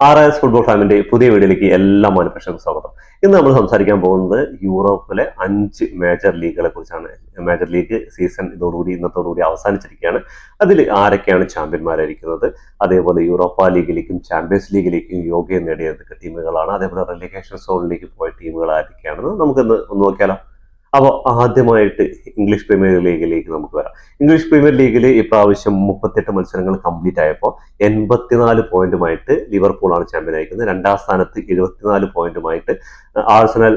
R S football ഫാമിന്റെ പുതിയ വീഡിയോയിലേക്ക് എല്ലാ മനുഷ്യർക്കും സ്വാഗതം. ഇന്ന് നമ്മൾ സംസാരിക്കാൻ പോകുന്നത് യൂറോപ്പിലെ അഞ്ച് മേജർ ലീഗുകളെ കുറിച്ചാണ്. മേജർ ലീഗ് സീസൺ ഇതോടുകൂടി ഇന്നത്തോടുകൂടി അവസാനിച്ചിരിക്കുകയാണ്. അതിൽ ആരൊക്കെയാണ് ചാമ്പ്യന്മാരായിരിക്കുന്നത്? അതേപോലെ യൂറോപ്പ ലീഗിലേക്കും ചാമ്പ്യൻസ് ലീഗിലേക്കും യോഗ്യം നേടിയ ടീമുകളാണ്. അതേപോലെ റെലിഗേഷൻ സോണിലേക്ക് പോയ ടീമുകൾ ആരൊക്കെയാണെന്ന് നമുക്കൊന്ന് നോക്കിയാലോ? അപ്പോൾ ആദ്യമായിട്ട് ഇംഗ്ലീഷ് പ്രീമിയർ ലീഗിലേക്ക് നമുക്ക് വരാം. ഇംഗ്ലീഷ് പ്രീമിയർ ലീഗിൽ ഇപ്രാവശ്യം മുപ്പത്തെട്ട് മത്സരങ്ങൾ കംപ്ലീറ്റ് ആയപ്പോൾ എൺപത്തിനാല് പോയിന്റുമായിട്ട് ലിവർപൂളാണ് ചാമ്പ്യൻ ആയിരിക്കുന്നത്. രണ്ടാം സ്ഥാനത്ത് എഴുപത്തിനാല് പോയിന്റുമായിട്ട് ആഴ്സണൽ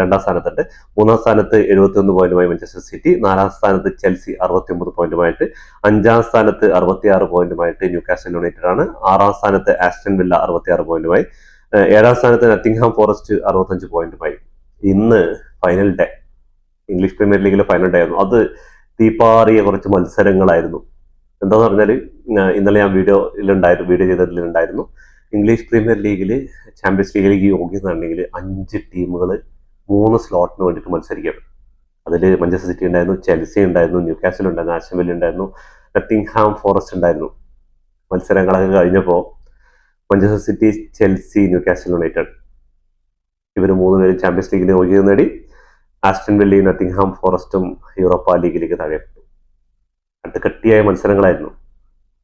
രണ്ടാം സ്ഥാനത്തുണ്ട്. മൂന്നാം സ്ഥാനത്ത് എഴുപത്തിയൊന്ന് പോയിന്റുമായി മാഞ്ചസ്റ്റർ സിറ്റി നാലാം സ്ഥാനത്ത് ചെൽസി അറുപത്തിയൊമ്പത് പോയിന്റുമായിട്ട് അഞ്ചാം സ്ഥാനത്ത് അറുപത്തിയാറ് പോയിന്റുമായിട്ട് ന്യൂ കാസ്റ്റൽ യുണൈറ്റഡ് ആണ്. ആറാം സ്ഥാനത്ത് ആസ്റ്റൺ വില്ല അറുപത്തിയാറ് പോയിന്റുമായി ഏഴാം സ്ഥാനത്ത് നത്തിങ്ഹാം ഫോറസ്റ്റ് അറുപത്തഞ്ച് പോയിന്റുമായി. ഇന്ന് ഫൈനൽ ഡേ. ഇംഗ്ലീഷ് പ്രീമിയർ ലീഗിലെ ഫൈനൽ ഡേ ആയിരുന്നു അത് തീപ്പാറിയ കുറച്ച് മത്സരങ്ങളായിരുന്നു. എന്താന്ന് പറഞ്ഞാൽ ഇന്നലെ ഞാൻ വീഡിയോയിലുണ്ടായിരുന്നു വീഡിയോ ചെയ്തതിലുണ്ടായിരുന്നു ഇംഗ്ലീഷ് പ്രീമിയർ ലീഗിൽ ചാമ്പ്യൻസ് ലീഗിലേക്ക് യോഗ്യതയുണ്ടെങ്കിൽ അഞ്ച് ടീമുകൾ മൂന്ന് സ്ലോട്ടിന് വേണ്ടിയിട്ട് മത്സരിക്കും. അതിൽ മഞ്ചസ്റ്റർ സിറ്റി ഉണ്ടായിരുന്നു ചെൽസി ഉണ്ടായിരുന്നു ന്യൂ കാസിൽ ഉണ്ടായിരുന്നു ആശംവലി ഉണ്ടായിരുന്നു നത്തിങ്ഹാം ഫോറസ്റ്റ് ഉണ്ടായിരുന്നു. മത്സരങ്ങളൊക്കെ കഴിഞ്ഞപ്പോൾ Manchester City Chelsea Newcastle United ഇവർ മൂന്ന് പേരും ചാമ്പ്യൻസ് ലീഗിന് യോഗ്യത നേടി. ആസ്റ്റൺ വില്ലയും നത്തിങ്ഹാം ഫോറസ്റ്റും യൂറോപ്പ ലീഗിലേക്ക് തഴയപ്പെട്ടു താഴെപ്പെട്ടു കട്ടിയായ മത്സരങ്ങളായിരുന്നു.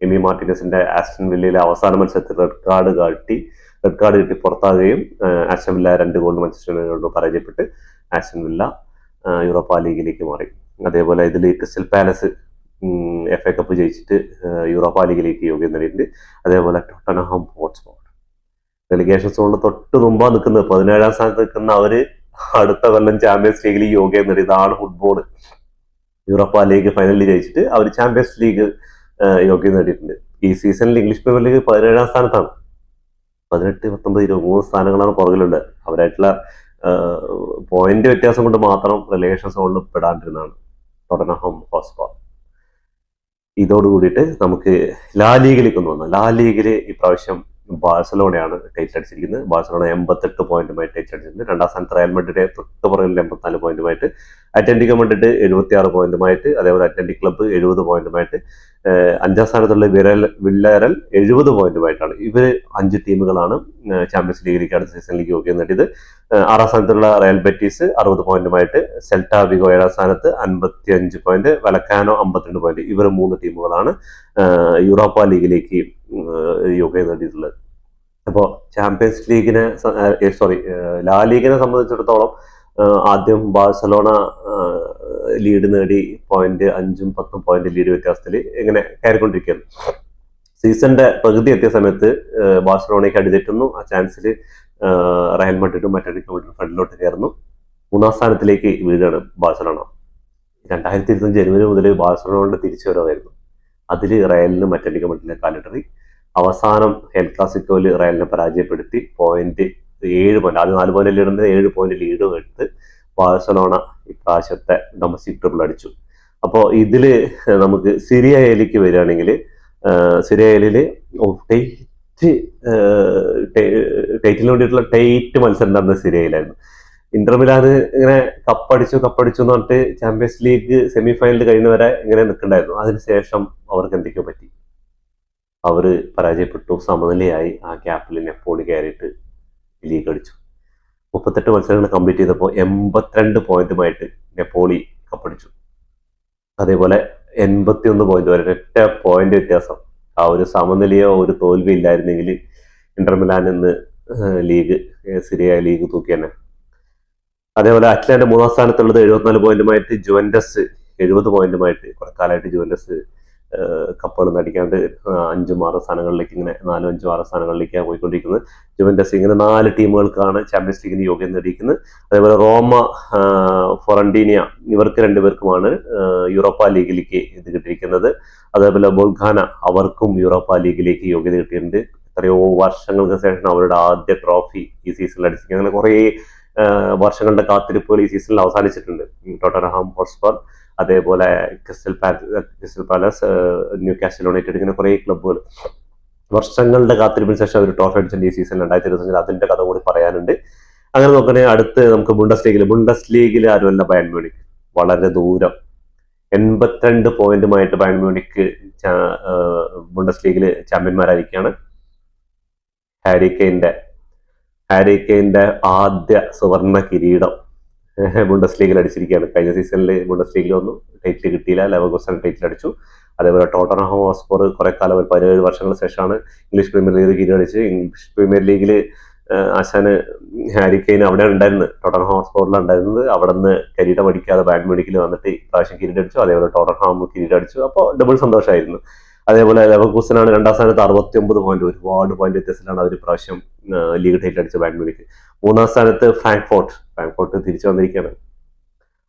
എമി മാർട്ടിനസിന്റെ ആസ്റ്റൻ വില്ലയിലെ അവസാന മത്സരത്തിൽ റെഡ് കാർഡ് കാട്ടി റെഡ് കാർഡ് കിട്ടി പുറത്താകുകയും ആസ്റ്റൺ വില്ല രണ്ട് ഗോൾ മത്സരം പരാജയപ്പെട്ട് ആസ്റ്റൻ വില്ല യൂറോപ്പ ലീഗിലേക്ക് മാറി. അതേപോലെ ഇതിൽ Crystal Palace F A Cup ജയിച്ചിട്ട് Europa ലീഗിലേക്ക് യോഗ്യം നേടിയിട്ടുണ്ട്. അതേപോലെ ടൊട്ടനഹാം ഹോട്ട്സ്പോട്ട് ഡെലിഗേഷൻ സോണിൽ തൊട്ട് മുമ്പാ നിൽക്കുന്നത് പതിനേഴാം സ്ഥാനത്ത് നിൽക്കുന്ന അവർ അടുത്ത കൊല്ലം ചാമ്പ്യൻസ് ലീഗിൽ യോഗ നേടി. ഇതാണ് ഫുട്ബോൾ യൂറോപ്പ ലീഗ് ഫൈനലിൽ ജയിച്ചിട്ട് അവർ ചാമ്പ്യൻസ് ലീഗ് യോഗ്യം നേടിയിട്ടുണ്ട്. ഈ സീസണിൽ ഇംഗ്ലീഷ് പ്രീമിയർ ലീഗ് പതിനേഴാം സ്ഥാനത്താണ്. പതിനെട്ട് പത്തൊമ്പത് ഇരുപത് മൂന്ന് സ്ഥാനങ്ങളാണ് പുറകിലുള്ളത് അവരായിട്ടുള്ള പോയിന്റ് വ്യത്യാസം കൊണ്ട് മാത്രം റിലേഷൻ സോണിൽ പെടാണ്ടിരുന്നതാണ് ടൊട്ടനഹം ഹോസ്പാർ ഇതോട് കൂടിയിട്ട് നമുക്ക് ലാ ലീഗിലേക്ക് ഒന്ന് വന്നു. ലാ ലീഗിൽ ഇപ്രാവശ്യം ബാഴ്സലോണയാണ് ടൈറ്റ് അടിച്ചിരിക്കുന്നത്. ബാഴ്സലോണ എൺപത്തെട്ട് പോയിന്റുമായി ടൈറ്റ് അടിച്ചിട്ടുണ്ട്. രണ്ടാം സ്ഥാനത്ത് റയൽ മഡ്രിഡ് തൊട്ട് പുറകിൽ എൺപത്തിനാല് പോയിന്റുമായിട്ട്. അറ്റന്റിക് മഡ്രിഡ് എഴുപത്തി ആറ് പോയിന്റുമായിട്ട്. അതേപോലെ അറ്റന്റിക് ക്ലബ്ബ് എഴുപത് പോയിന്റുമായിട്ട്. അഞ്ചാം സ്ഥാനത്തുള്ള വിരൽ വില്ലരൽ എഴുപത് പോയിന്റുമായിട്ടാണ്. ഇവർ അഞ്ച് ടീമുകളാണ് ചാമ്പ്യൻസ് ലീഗിലേക്ക് അടുത്ത സീസണിലേക്ക് യോഗ്യം നേടിയത്. ആറാം സ്ഥാനത്തുള്ള റയൽ ബെറ്റീസ് അറുപത് പോയിന്റുമായിട്ട്. സെൽറ്റാ വിഗോ ഏഴാം സ്ഥാനത്ത് അൻപത്തി അഞ്ച് പോയിന്റ്. വലക്കാനോ അമ്പത്തിരണ്ട് പോയിന്റ്. ഇവർ മൂന്ന് ടീമുകളാണ് യൂറോപ്പ ലീഗിലേക്ക് യോഗ്യം നേടിയിട്ടുള്ളത്. അപ്പോൾ ചാമ്പ്യൻസ് ലീഗിനെ സോറി ലാ ലീഗിനെ സംബന്ധിച്ചിടത്തോളം ആദ്യം ബാഴ്സലോണ ലീഡ് നേടി പോയിന്റ് അഞ്ചും പത്തും പോയിന്റ് ലീഡ് വ്യത്യാസത്തിൽ ഇങ്ങനെ കയറിക്കൊണ്ടിരിക്കുകയാണ്. സീസണിന്റെ പകുതി എത്തിയ സമയത്ത് ബാഴ്സലോണയ്ക്ക് അടിതെറ്റുന്നു. ആ ചാൻസിൽ റയൽ മഡ്രിഡും മറ്റൊരു ഫ്രണ്ടിലോട്ട് കയറുന്നു. മൂന്നാം സ്ഥാനത്തിലേക്ക് വീഴാണ് ബാഴ്സലോണ രണ്ടായിരത്തി ഇരുപത്തി ജനുവരി മുതൽ ബാഴ്സലോണയുടെ തിരിച്ചു വരവായിരുന്നു അതിൽ റയലിന് മറ്റൊരു മഡ്രിഡിനെ കാലിടറി. അവസാനം എൽ ക്ലാസിക്കോയിൽ റയലിനെ പരാജയപ്പെടുത്തി പോയിന്റ് ഏഴ് പോയിന്റ് ആദ്യം നാല് പോയിന്റ് ലീഡുണ്ട് ഏഴ് പോയിന്റ് ലീഡും എടുത്ത് ബാഴ്സലോണ ഇപ്രാവശ്യത്തെ ഡൊമസ്റ്റിക് ട്രിപ്പിൾ അടിച്ചു. അപ്പോൾ ഇതിൽ നമുക്ക് സിറിയ എലിക്ക് വരികയാണെങ്കിൽ സിറിയ എലിൽ ടൈറ്റ് ടൈറ്റിന് വേണ്ടിയിട്ടുള്ള ടൈറ്റ് മത്സരം നടന്ന സിറിയയിലായിരുന്നു ഇന്റർ മിലാന് ഇങ്ങനെ കപ്പടിച്ചു കപ്പടിച്ചു എന്ന് പറഞ്ഞിട്ട് ചാമ്പ്യൻസ് ലീഗ് സെമി ഫൈനലിൽ കഴിയുന്നവരെ ഇങ്ങനെ നിൽക്കണ്ടായിരുന്നു അതിനുശേഷം അവർക്ക് എന്തൊക്കെയോ പറ്റി? അവർ പരാജയപ്പെട്ടു. സമനിലയായി ആ ക്യാപ്പിൽ നെപ്പോളി കയറിയിട്ട് ലീഗ് അടിച്ചു. മുപ്പത്തെട്ട് മത്സരങ്ങൾ കംപ്ലീറ്റ് ചെയ്തപ്പോൾ എൺപത്തിരണ്ട് പോയിന്റുമായിട്ട് നെപ്പോളി കപ്പടിച്ചു അതേപോലെ എൺപത്തി ഒന്ന് പോയിന്റ് ഒരൊറ്റ പോയിന്റ് വ്യത്യാസം. ആ ഒരു സമനിലയോ ഒരു തോൽവി ഇല്ലായിരുന്നെങ്കിൽ ഇന്റർമിലാൻ എന്ന് ലീഗ് സിരിയ ലീഗ് തൂക്കി തന്നെ. അതേപോലെ അറ്റ്ലാന്റ് മൂന്നാം സ്ഥാനത്തുള്ളത് എഴുപത്തിനാല് പോയിന്റുമായിട്ട് ജുവൻഡസ് എഴുപത് പോയിന്റുമായിട്ട് കുറെ കാലമായിട്ട് ജുവൻഡസ് കപ്പുകൾ നടിക്കാണ്ട് അഞ്ചും ആറ് സ്ഥാനങ്ങളിലേക്ക് ഇങ്ങനെ നാലും അഞ്ചും ആറ് സ്ഥാനങ്ങളിലേക്കാണ് പോയിക്കൊണ്ടിരിക്കുന്നത്. ജുവൻഡസ് ഇങ്ങനെ നാല് ടീമുകൾക്കാണ് ചാമ്പ്യൻസ് ലീഗിന് യോഗ്യത നേടിയിരിക്കുന്നത്. അതേപോലെ റോമ ഫൊറണ്ടീനിയ ഇവർക്ക് രണ്ടുപേർക്കുമാണ് യൂറോപ്പ ലീഗിലേക്ക് ഇത് കിട്ടിയിരിക്കുന്നത്. അതേപോലെ ബുൾഖാന അവർക്കും യൂറോപ്പ ലീഗിലേക്ക് യോഗ്യത കിട്ടിയിട്ടുണ്ട്. എത്രയോ വർഷങ്ങൾക്ക് ശേഷം അവരുടെ ആദ്യ ട്രോഫി ഈ സീസണിൽ അടിച്ചിരിക്കുന്നത്. അങ്ങനെ കുറേ വർഷങ്ങളുടെ കാത്തിരിപ്പുകൾ ഈ സീസണിൽ അവസാനിച്ചിട്ടുണ്ട്. Tottenham Hotspur. അതേപോലെ Crystal Palace Crystal Palace Newcastle United ഇങ്ങനെ കുറേ ക്ലബ്ബുകൾ. വർഷങ്ങളുടെ കാത്തിരിപ്പിന് ശേഷം അവർ ട്രോഫി അടിച്ചിട്ടുണ്ട് ഈ സീസൺ രണ്ടായിരത്തി ഇരുപത്തഞ്ചിൽ അതിന്റെ കഥ കൂടി പറയാനുണ്ട്. അങ്ങനെ നോക്കണേ അടുത്ത് നമുക്ക് ബുണ്ടസ് ലീഗിൽ ബുണ്ടസ് ലീഗിൽ ആരുമല്ല ബയൺ മ്യൂണിക് വളരെ ദൂരം. എൺപത്തിരണ്ട് പോയിന്റുമായിട്ട് ബയൺ മ്യൂണിക് ബുണ്ടസ് ലീഗിൽ ചാമ്പ്യന്മാരായിരിക്കുകയാണ് ഹാരി കെയിന്റെ ഹാരി കെയിന്റെ ആദ്യ സുവർണ കിരീടം. ബുണ്ടസ് ലീഗിൽ അടിച്ചിരിക്കുകയാണ്. കഴിഞ്ഞ സീസണിൽ ബുണ്ടസ് ലീഗിൽ ഒന്നും ടൈറ്റിൽ കിട്ടിയില്ല. ലെവഗോസൺ ടൈറ്റിൽ അടിച്ചു. അതേപോലെ ടോട്ടർഹാം ഹോസ്പോർ കുറെ കാലം ഒരു പതിനേഴ് വർഷങ്ങൾക്ക് ശേഷമാണ് ഇംഗ്ലീഷ് പ്രീമിയർ ലീഗ് കിരീടടിച്ച് ഇംഗ്ലീഷ് പ്രീമിയർ ലീഗിൽ ആശാന് ഹാരി കെയിൻ അവിടെ ഉണ്ടായിരുന്നത് ടോട്ടർഹാം ഹോസ്കോറിൽ ഉണ്ടായിരുന്നത്. അവിടെ നിന്ന് കിരീടം അടിക്കാതെ ബാഡ് വന്നിട്ട് ഇപ്രാവശ്യം കിരീടടിച്ചു അതേപോലെ ടോട്ടർഹാം കിരീടടിച്ചു അപ്പോൾ ഡബിൾ സന്തോഷമായിരുന്നു. അതേപോലെ ലെവർകൂസനാണ് രണ്ടാം സ്ഥാനത്ത് അറുപത്തി ഒമ്പത് പോയിന്റ് ഒരുപാട് പോയിന്റ് വ്യത്യാസത്തിലാണ് അവർ പ്രാവശ്യം ലീഗ് ടൈറ്റിൽ അടിച്ച ബാഡ് മൂന്നാം സ്ഥാനത്ത് ഫ്രാങ്ക്ഫോർട്ട്. ഫ്രാങ്ക്ഫോർട്ട് തിരിച്ചു വന്നിരിക്കുകയാണ്.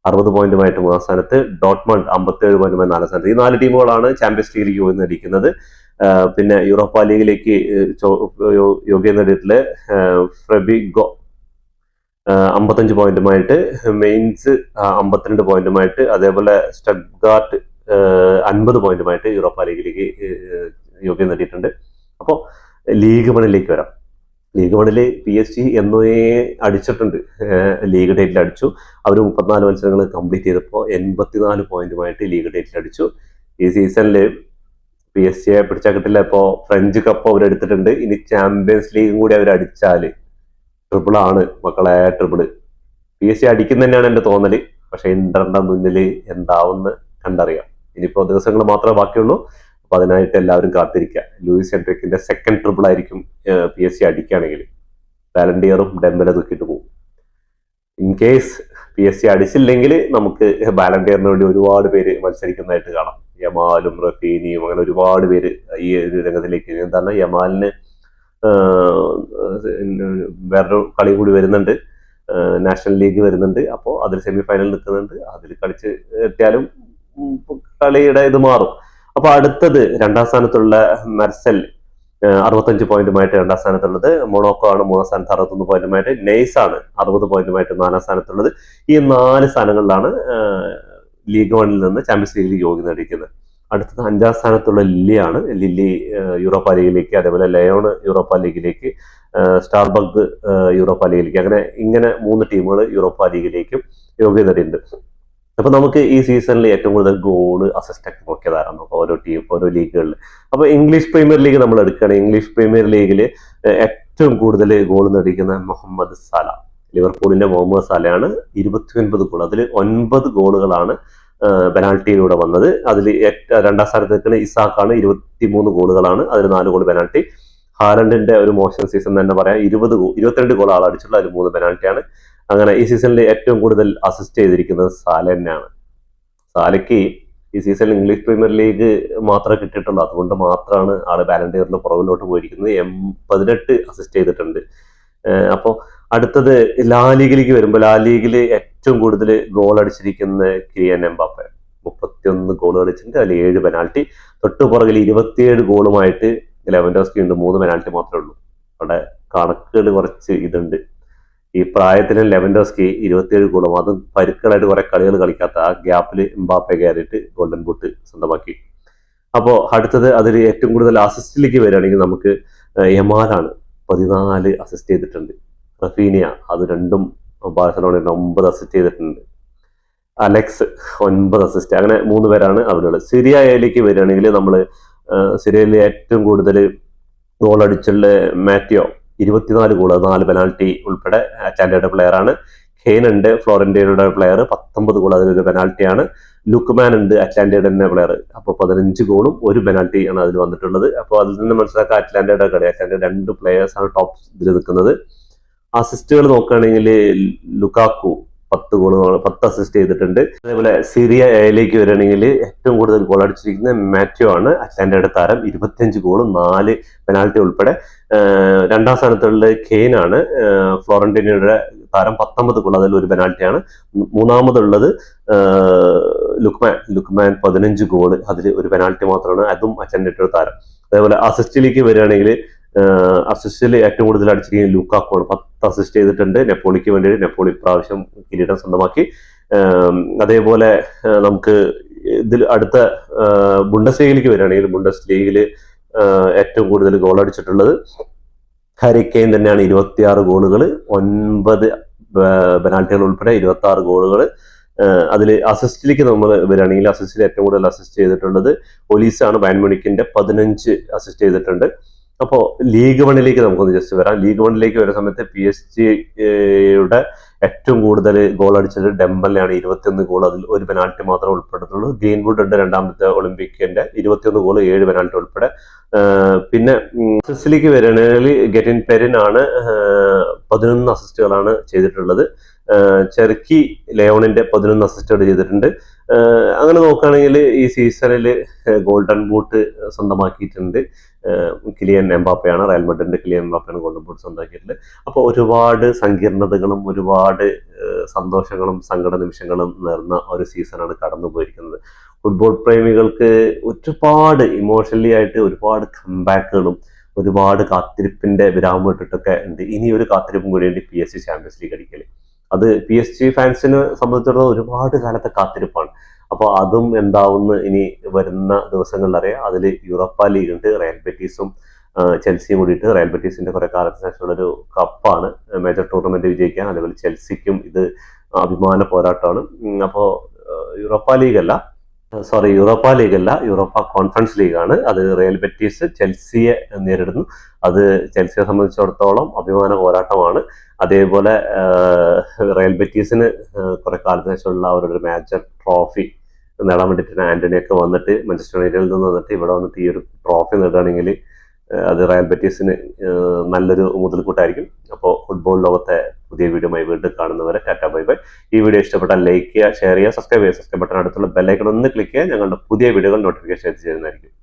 അറുപത് പോയിന്റുമായിട്ട് മൂന്നാം സ്ഥാനത്ത് ഡോട്ട്മണ്ട് അമ്പത്തേഴ് പോയിന്റുമായി നാലാം സ്ഥാനത്ത്. ഈ നാല് ടീമുകളാണ് ചാമ്പ്യൻസ് ലീഗിലേക്ക് പോയി നേടിയിരിക്കുന്നത്. പിന്നെ യൂറോപ്പ ലീഗിലേക്ക് യോഗ്യത നേടിയിട്ടുള്ള ഫ്രെബിഗോ അമ്പത്തഞ്ച് പോയിന്റുമായിട്ട് മെയിൻസ് അമ്പത്തിരണ്ട് പോയിന്റുമായിട്ട് അതേപോലെ സ്റ്റഡ്ഗാർട്ട് അൻപത് പോയിന്റുമായിട്ട് യൂറോപ്പ ലീഗിലേക്ക് യോഗ്യം നേടിയിട്ടുണ്ട്. അപ്പോൾ ലീഗ് വണിലേക്ക് വരാം. ലീഗ് വണിൽ പി എസ് ജി എന്നേ അടിച്ചിട്ടുണ്ട്. ലീഗ് ഡേറ്റിൽ അടിച്ചു. അവർ മുപ്പത്തിനാല് മത്സരങ്ങൾ കംപ്ലീറ്റ് ചെയ്തപ്പോൾ എൺപത്തിനാല് പോയിന്റുമായിട്ട് ലീഗ് ഡേറ്റിൽ അടിച്ചു. ഈ സീസണിൽ പി എസ് ജിയെ പിടിച്ചാൽ കിട്ടില്ല ഇപ്പോൾ ഫ്രഞ്ച് കപ്പ് അവർ എടുത്തിട്ടുണ്ട്. ഇനി ചാമ്പ്യൻസ് ലീഗും കൂടി അവർ അടിച്ചാൽ ട്രിപ്പിൾ ആണ് മക്കളെ ട്രിപ്പിൾ. പി എസ് സി അടിക്കുന്നതന്നെയാണ് എന്റെ തോന്നൽ. പക്ഷേ ഇന്ററിന്റെ മുന്നിൽ എന്താവുമെന്ന് കണ്ടറിയാം. ഇനിയിപ്പോൾ ദിവസങ്ങൾ മാത്രമേ ബാക്കിയുള്ളൂ. അപ്പൊ അതിനായിട്ട് എല്ലാവരും കാത്തിരിക്കുക. ലൂയിസ് ഹെൻഡ്രിക്കിന്റെ സെക്കൻഡ് ട്രിപ്പിൾ ആയിരിക്കും പി എസ് സി അടിക്കുകയാണെങ്കിൽ വാലണ്ടിയറും ഡെമ്പലും തൂക്കിയിട്ട് പോകും in case P S C അടിച്ചില്ലെങ്കിൽ നമുക്ക് ബാലണ്ടിയറിന് വേണ്ടി ഒരുപാട് പേര് മത്സരിക്കുന്നതായിട്ട് കാണാം. യമാലും റഫീനിയും അങ്ങനെ ഒരുപാട് പേര് ഈ ഒരു രംഗത്തിലേക്ക് എന്താണ് യമാലിന് വേറൊരു കളി കൂടി വരുന്നുണ്ട്. നാഷണൽ ലീഗ് വരുന്നുണ്ട്. അപ്പോൾ അതിൽ സെമി ഫൈനൽ നിൽക്കുന്നുണ്ട്. അതിൽ കളിച്ച് എത്തിയാലും കളിയുടെ ഇത് മാറും. അപ്പൊ അടുത്തത് രണ്ടാം സ്ഥാനത്തുള്ള മെർസൽ അറുപത്തഞ്ച് പോയിന്റുമായിട്ട് രണ്ടാം സ്ഥാനത്തുള്ളത്. മൊണോക്കോ ആണ് മൂന്നാം സ്ഥാനത്ത് അറുപത്തൊന്ന് പോയിന്റുമായിട്ട്. നെയ്സ് ആണ് അറുപത് പോയിന്റുമായിട്ട് നാലാം സ്ഥാനത്തുള്ളത്. ഈ നാല് സ്ഥാനങ്ങളിലാണ് ലീഗ് വണ്ണിൽ നിന്ന് ചാമ്പ്യൻസ് ലീഗിൽ യോഗ്യത നേടിയിരിക്കുന്നത്. അടുത്തത് അഞ്ചാം സ്ഥാനത്തുള്ള ലില്ലിയാണ് ലില്ലി യൂറോപ്പ ലീഗിലേക്ക് അതേപോലെ ലയോൺ യൂറോപ്പ ലീഗിലേക്ക് സ്റ്റാർബഗ് യൂറോപ്പ ലീഗിലേക്ക്. അങ്ങനെ ഇങ്ങനെ മൂന്ന് ടീമുകൾ യൂറോപ്പ ലീഗിലേക്കും യോഗ്യത നേടിയിട്ടുണ്ട്. അപ്പൊ നമുക്ക് ഈ സീസണിൽ ഏറ്റവും കൂടുതൽ ഗോൾ അസിസ്റ്റ് ഒക്കെ നമുക്ക് ഓരോ ടീം ഓരോ ലീഗുകളിൽ അപ്പൊ ഇംഗ്ലീഷ് പ്രീമിയർ ലീഗ് നമ്മൾ എടുക്കുകയാണെങ്കിൽ ഇംഗ്ലീഷ് പ്രീമിയർ ലീഗിൽ ഏറ്റവും കൂടുതൽ ഗോൾ നേടിയിരിക്കുന്ന മുഹമ്മദ് സാല. ലിവർപൂളിന്റെ മുഹമ്മദ് സാലയാണ് ഇരുപത്തി ഒൻപത് ഗോൾ അതിൽ ഒൻപത് ഗോളുകളാണ് പെനാൾട്ടിയിലൂടെ വന്നത്. അതിൽ രണ്ടാം സ്ഥാനത്ത് നിൽക്കുന്ന ഇസാഖാണ് ഇരുപത്തി മൂന്ന് ഗോളുകളാണ്. അതിൽ നാല് ഗോൾ പെനാൾട്ടി. ഹാലൻഡിന്റെ ഒരു മോശം സീസൺ തന്നെ പറയാം. ഇരുപത് ഇരുപത്തിരണ്ട് ഗോൾ ആളടിച്ചുള്ള അതിൽ മൂന്ന് പെനാൾട്ടിയാണ്. അങ്ങനെ ഈ സീസണിൽ ഏറ്റവും കൂടുതൽ അസിസ്റ്റ് ചെയ്തിരിക്കുന്നത് സാല തന്നെയാണ് സാലയ്ക്ക് ഈ സീസണിൽ ഇംഗ്ലീഷ് പ്രീമിയർ ലീഗ് മാത്രമേ കിട്ടിയിട്ടുള്ളൂ. അതുകൊണ്ട് മാത്രമാണ് ആൾ ബാലൻഡിയറിൽ പുറകിലോട്ട് പോയിരിക്കുന്നത്. എം പതിനെട്ട് അസിസ്റ്റ് ചെയ്തിട്ടുണ്ട് അപ്പോൾ അടുത്തത് ലാ ലീഗിലേക്ക് വരുമ്പോൾ ലാ ലീഗിൽ ഏറ്റവും കൂടുതൽ ഗോൾ അടിച്ചിരിക്കുന്ന കിരിയൻ എംബാപ്പെ മുപ്പത്തിയൊന്ന് ഗോൾ കളിച്ചിട്ടുണ്ട് അതിൽ ഏഴ് പെനാൽറ്റി തൊട്ടു പുറകിൽ ഇരുപത്തിയേഴ് ഗോളുമായിട്ട് ലെവൻഡോസ്കി ഉണ്ട് മൂന്ന് പെനാൽറ്റി മാത്രമേ ഉള്ളൂ. അവിടെ കണക്കുകൾ കുറച്ച് ഇതുണ്ട്. ഈ പ്രായത്തിന് ലെവൻഡോസ്കി ഇരുപത്തിയേഴ് ഗോളും അതും പരുക്കളായിട്ട് കുറെ കളികൾ കളിക്കാത്ത ആ ഗ്യാപ്പിൽ എംബാപ്പെ കയറിയിട്ട് ഗോൾഡൻ ബൂട്ട് സ്വന്തമാക്കി. അപ്പോൾ അടുത്തത് അതിൽ ഏറ്റവും കൂടുതൽ അസിസ്റ്റിലേക്ക് വരികയാണെങ്കിൽ നമുക്ക് യമാലാണ് പതിനാല് അസിസ്റ്റ് ചെയ്തിട്ടുണ്ട്. റഫീനിയ അത് രണ്ടും ബാഴ്സലോണയിൽ ഒമ്പത് അസിസ്റ്റ് ചെയ്തിട്ടുണ്ട്. അലക്സ് ഒൻപത് അസിസ്റ്റ് അങ്ങനെ മൂന്ന് പേരാണ് അവിടെയുള്ളത് സിറിയ എയിലേക്ക് വരികയാണെങ്കിൽ നമ്മൾ സിറിയയിൽ ഏറ്റവും കൂടുതൽ ഗോൾ അടിച്ചുള്ള മാറ്റിയോ ഇരുപത്തിനാല് ഗോൾ നാല് പെനാൽറ്റി ഉൾപ്പെടെ അറ്റാൻഡയുടെ പ്ലെയറാണ്. ഹെയ്ൻ ഉണ്ട് ഫ്ലോറന്റൈനയുടെ പ്ലെയർ പത്തൊമ്പത് ഗോൾ അതിലൊരു പെനാൽറ്റിയാണ്. ലുക്മാൻ ഉണ്ട് അറ്റ്ലാന്റയുടെ തന്നെ പ്ലെയർ അപ്പോൾ പതിനഞ്ച് ഗോളും ഒരു പെനാൽറ്റി ആണ് അതിൽ വന്നിട്ടുള്ളത്. അപ്പോൾ അതിൽ നിന്ന് മനസ്സിലാക്കുക അറ്റ്ലാന്റയുടെ കളി. അറ്റ്ലാന്റ രണ്ട് പ്ലെയേഴ്സാണ് ടോപ്പ് ഇതിൽ നിൽക്കുന്നത്. അസിസ്റ്റുകൾ നോക്കുകയാണെങ്കിൽ ലുക്കാക്കു പത്ത് ഗോളുകൾ പത്ത് അസിസ്റ്റ് ചെയ്തിട്ടുണ്ട്. അതേപോലെ സിറിയ എയിലേക്ക് വരികയാണെങ്കിൽ ഏറ്റവും കൂടുതൽ ഗോൾ അടിച്ചിരിക്കുന്നത് മാത്യു ആണ്. അറ്റ്ലാന്റയുടെ താരം. ഇരുപത്തിയഞ്ച് ഗോളും നാല് പെനാൽറ്റി ഉൾപ്പെടെ. രണ്ടാം സ്ഥാനത്തുള്ള കെയ്ൻ ആണ്. ഫ്ലോറന്റീനയുടെ താരം. പത്തൊമ്പത് ഗോൾ അതിൽ ഒരു പെനാൽറ്റിയാണ് മൂന്നാമതുള്ളത് ലുക്മാൻ ലുക്മാൻ പതിനഞ്ച് ഗോൾ അതിൽ ഒരു പെനാൽറ്റി മാത്രമാണ്. അതും അറ്റൻഡയുടെ താരം. അതേപോലെ അസിസ്റ്റിലേക്ക് വരികയാണെങ്കിൽ അസിസ്റ്റിൽ ഏറ്റവും കൂടുതൽ അടിച്ചിരിക്കുന്നത് ലൂക്കാക്കു ആണ്. പത്ത് അസിസ്റ്റ് ചെയ്തിട്ടുണ്ട്. നെപ്പോളിക്ക് വേണ്ടി നെപ്പോളി പ്രാവശ്യം കിരീടം സ്വന്തമാക്കി. അതേപോലെ നമുക്ക് ഇതിൽ അടുത്ത ബുണ്ടസ് ലീഗിലേക്ക് വരികയാണെങ്കിൽ ബുണ്ടസ് ലീഗിൽ ഏറ്റവും കൂടുതൽ ഗോൾ അടിച്ചിട്ടുള്ളത്. ഹാരി കെയ്ൻ തന്നെയാണ് ഇരുപത്തിയാറ് ഗോളുകൾ ഒൻപത് പെനാൽറ്റികൾ ഉൾപ്പെടെ ഇരുപത്തി ആറ് ഗോളുകൾ അതിൽ അസിസ്റ്റിലേക്ക് നമ്മൾ വരികയാണെങ്കിൽ അസിസ്റ്റിൽ ഏറ്റവും കൂടുതൽ അസിസ്റ്റ് ചെയ്തിട്ടുള്ളത് ഒലീസാണ്. ബാൻമണിക്കിന്റെ പതിനഞ്ച് അസിസ്റ്റ് ചെയ്തിട്ടുണ്ട്. അപ്പോൾ ലീഗ് വണ്ണിലേക്ക് നമുക്കൊന്ന് ജസ്റ്റ് വരാം. ലീഗ് വണ്ണിലേക്ക് വരുന്ന സമയത്ത് പി എസ് ജിയുടെ ഏറ്റവും കൂടുതൽ ഗോൾ അടിച്ചത് ഡെമ്പലിനാണ് ഇരുപത്തിയൊന്ന് ഗോൾ അതിൽ ഒരു പെനാൾട്ടി മാത്രമേ ഉൾപ്പെടുത്തുള്ളൂ. ഗ്രീൻവുഡ് ഉണ്ട് രണ്ടാമത്തെ ഒളിമ്പിക്കിന്റെ ഇരുപത്തിയൊന്ന് ഗോൾ ഏഴ് പെനാൾട്ടി ഉൾപ്പെടെ. പിന്നെ അസിസ്റ്റിലേക്ക് വരികയാണെങ്കിൽ ഗെറ്റിൻ പെരിൻ ആണ് പതിനൊന്ന് അസിസ്റ്റുകളാണ് ചെയ്തിട്ടുള്ളത്. ചെറുക്കി ലെയോണിന്റെ പതിനൊന്ന് അസിസ്റ്റുകൾ ചെയ്തിട്ടുണ്ട്. അങ്ങനെ നോക്കുകയാണെങ്കിൽ ഈ സീസണിൽ ഗോൾഡൻ ബൂട്ട് സ്വന്തമാക്കിയിട്ടുണ്ട്. കിലിയൻ എംബാപ്പയാണ് റയൽ മഡ്രിഡിന്റെ കിലിയൻ എംബാപ്പയാണ് ഗോൾഡൻ ബൂട്ട് സ്വന്തമാക്കിയിട്ടുള്ളത്. അപ്പോൾ ഒരുപാട് സങ്കീർണതകളും ഒരുപാട് സന്തോഷങ്ങളും സങ്കട നിമിഷങ്ങളും നേർന്ന ഒരു സീസണാണ് കടന്നു പോയിരിക്കുന്നത് ഫുട്ബോൾ പ്രേമികൾക്ക് ഒരുപാട് ഇമോഷണലി ആയിട്ട് ഒരുപാട് കംബാക്കുകളും ഒരുപാട് കാത്തിരിപ്പിന്റെ വിരാമം ഇട്ടിട്ടൊക്കെ ഉണ്ട്. ഇനി ഒരു കാത്തിരിപ്പും കൂടിയുണ്ട് P S C Champions League അടിക്കൽ അത് പി എസ് ജി ഫാൻസിനെ സംബന്ധിച്ചിടത്തോളം ഒരുപാട് കാലത്തെ കാത്തിരിപ്പാണ്. അപ്പോൾ അതും എന്താവുന്ന ഇനി വരുന്ന ദിവസങ്ങളിൽ അറിയാം. അതിൽ യൂറോപ്പ ലീഗ് ഉണ്ട് റയൽ ബെറ്റീസും ചെൽസിയും കൂടിയിട്ട് റയൽ ബെറ്റീസിന്റെ കുറെ കാലത്തിന് ശേഷമുള്ള ഒരു കപ്പാണ് മേജർ ടൂർണമെന്റ് വിജയിക്കാൻ അതേപോലെ ചെൽസിക്കും ഇത് അഭിമാന പോരാട്ടമാണ്. അപ്പോൾ യൂറോപ്പ ലീഗ് അല്ല സോറി യൂറോപ്പ ലീഗ് അല്ല യൂറോപ്പ കോൺഫറൻസ് ലീഗാണ് അത് റയൽ ബെറ്റീസ് ചെൽസിയെ നേരിടുന്നു. അത് ചെൽസിയെ സംബന്ധിച്ചിടത്തോളം അഭിമാന പോരാട്ടമാണ്. അതേപോലെ റയൽ ബെറ്റീസിന് കുറെ കാലത്തിന് ശേഷമുള്ള അവരുടെ മാച്ച് ട്രോഫി നേടാൻ വേണ്ടിയിട്ട് ആന്റണിയൊക്കെ വന്നിട്ട് മഞ്ചസ്റ്റർ യുണൈറ്റഡിൽ നിന്ന് വന്നിട്ട് ഇവിടെ വന്നിട്ട് ഈ ഒരു ട്രോഫി നേടുകയാണെങ്കിൽ അത് റയൽ ബെറ്റീസിന് നല്ലൊരു മുതൽക്കൂട്ടായിരിക്കും. അപ്പോൾ ഫുട്ബോൾ ലോകത്തെ പുതിയ വീഡിയോയുമായി വീണ്ടും കാണുന്നവരെ ടാറ്റ ബൈ ബൈ. ഈ വീഡിയോ ഇഷ്ടപ്പെട്ടാൽ ലൈക്ക് ചെയ്യുക ഷെയർ ചെയ്യുക സബ്സ്ക്രൈബ് ചെയ്യുക സബ്സ്ക്രൈബ് ബട്ടൺ അടുത്തുള്ള ബെല്ലൈക്കൺ ഒന്ന് ക്ലിക്ക് ചെയ്യുക ഞങ്ങളുടെ പുതിയ വീഡിയോകൾ നോട്ടിഫിക്കേഷൻ എത്തിച്ചേരുന്നതായിരിക്കും.